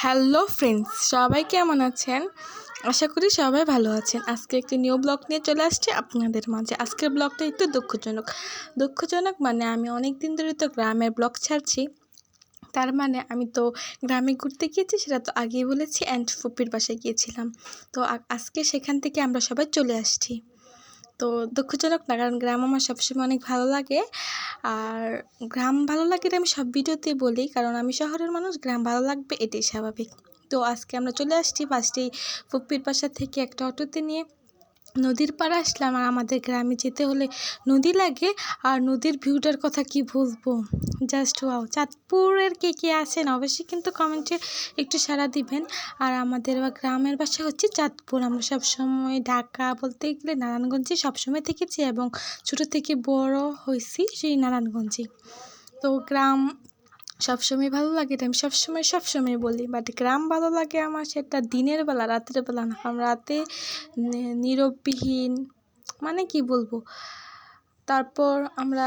Hello friends, সবাই কেমন আছেন? আশা করি সবাই ভালো আছেন। আজকে একটি নিউ ব্লগ নিয়ে চলে আসছি আপনাদের মাঝে। আজকের ব্লগটা একটু দুঃখজনক। দুঃখজনক মানে আমি অনেক দিন ধরে তো গ্রামের ব্লগ ছাড়ছি। তার মানে আমি তো গ্রামে ঘুরতে গিয়েছি, সেটা তো আগেই বলেছি অ্যান্ড ফুপির বাসায় গিয়েছিলাম। তো আজকে সেখান থেকে আমরা সবাই চলে আসছি। তো দুঃখজনক না, কারণ গ্রাম আমার সবসময় অনেক ভালো লাগে। আর গ্রাম ভালো লাগে আমি সব ভিডিওতে বলি, কারণ আমি শহরের মানুষ, গ্রাম ভালো লাগবে এটাই স্বাভাবিক। তো আজকে আমরা চলে আসছি পাঁচটি ফুপির বাসা থেকে একটা অটোতে নিয়ে। নদীর পাড়ে আসলাম আর আমাদের গ্রামে যেতে হলে নদী লাগে আর নদীর ভিউটার কথা কি বলব? জাস্ট ওয়াও চাঁদপুরের কে কে আছেন অবশ্যই কিন্তু কমেন্টে একটু সাড়া দিবেন। আর আমাদের গ্রামের বাসা হচ্ছে চাঁদপুর। আমরা সবসময় ঢাকা বলতে গেলে নারায়ণগঞ্জে সবসময় থেকেছি এবং ছোটো থেকে বড় হয়েছি সেই নারায়ণগঞ্জে। তো গ্রাম সবসময় ভালো লাগে এটা আমি সবসময় সবসময় বলি। বাট গ্রাম ভালো লাগে আমার সেটা দিনের বেলা, রাতের বেলা না। কারণ রাতে নীরববিহীন মানে কি বলব? তারপর আমরা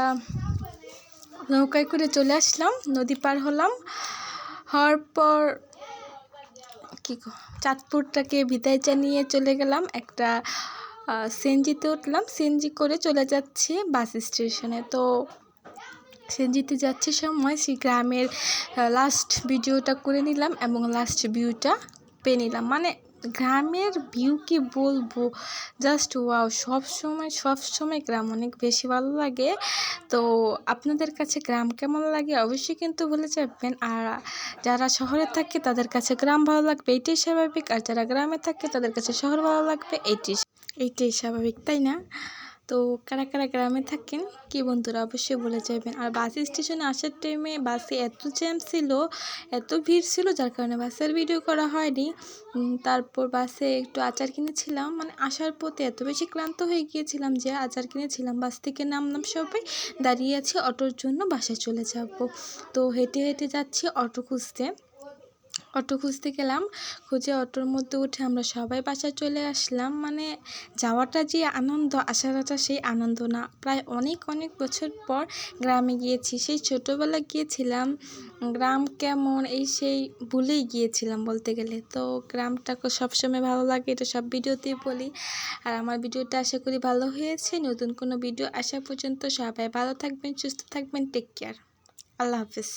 নৌকায় করে চলে আসলাম, নদী পার হলাম। হওয়ার পর কি চাঁদপুরটাকে বিদায় জানিয়ে চলে গেলাম। একটা সিএনজিতে উঠলাম। সিএনজি করে চলে যাচ্ছি বাস স্টেশনে। তো সিএনজিতে যাচ্ছে সময়। সেই গ্রামের লাস্ট ভিডিওটা করে নিলাম এবং লাস্ট ভিউটা পেয়ে নিলাম। মানে গ্রামের ভিউ কি বলব? জাস্ট ওয়াও সব সময় সব সময় গ্রাম অনেক বেশি ভালো লাগে। তো আপনাদের কাছে গ্রাম কেমন লাগে অবশ্যই কিন্তু বলে যাবেন। আর যারা শহরে থাকে তাদের কাছে গ্রাম ভালো লাগবে এইটাই স্বাভাবিক। আর যারা গ্রামে থাকে তাদের কাছে শহর ভালো লাগবে এইটাই এইটাই স্বাভাবিক, তাই না? তো কারা কারা গ্রামে থাকেন? কি বন্ধুরা অবশ্যই বলে যাবেন। আর বাস স্টেশনে আসার টাইমে বাসে এত জ্যাম ছিল, এত ভিড় ছিল, যার কারণে বাসের ভিডিও করা হয়নি। তারপর বাসে একটু আচার কিনেছিলাম। মানে আসার পথে এত বেশি ক্লান্ত হয়ে গিয়েছিলাম যে আচার কিনেছিলাম। বাস থেকে নামলাম সবাই, দাঁড়িয়ে আছি অটোর জন্য, বাসায় চলে যাব। তো হেঁটে হেঁটে যাচ্ছি অটো খুঁজতে। অটো খুঁজতে গেলাম। খুঁজে অটোর মধ্যে উঠে আমরা সবাই বাসায় চলে আসলাম। মানে যাওয়াটা যে আনন্দ, আসাটা সেই আনন্দ না। প্রায় অনেক অনেক বছর পর গ্রামে গিয়েছি। সেই ছোটোবেলা গিয়েছিলাম। গ্রাম কেমন? এই সেই ভুলেই গিয়েছিলাম বলতে গেলে। তো গ্রামটাকে সবসময় ভালো লাগে, এটা সব ভিডিওতেই বলি। আর আমার ভিডিওটা আশা করি ভালো হয়েছে। নতুন কোনো ভিডিও আসা পর্যন্ত সবাই ভালো থাকবেন, সুস্থ থাকবেন টেক কেয়ার আল্লাহ হাফিজ।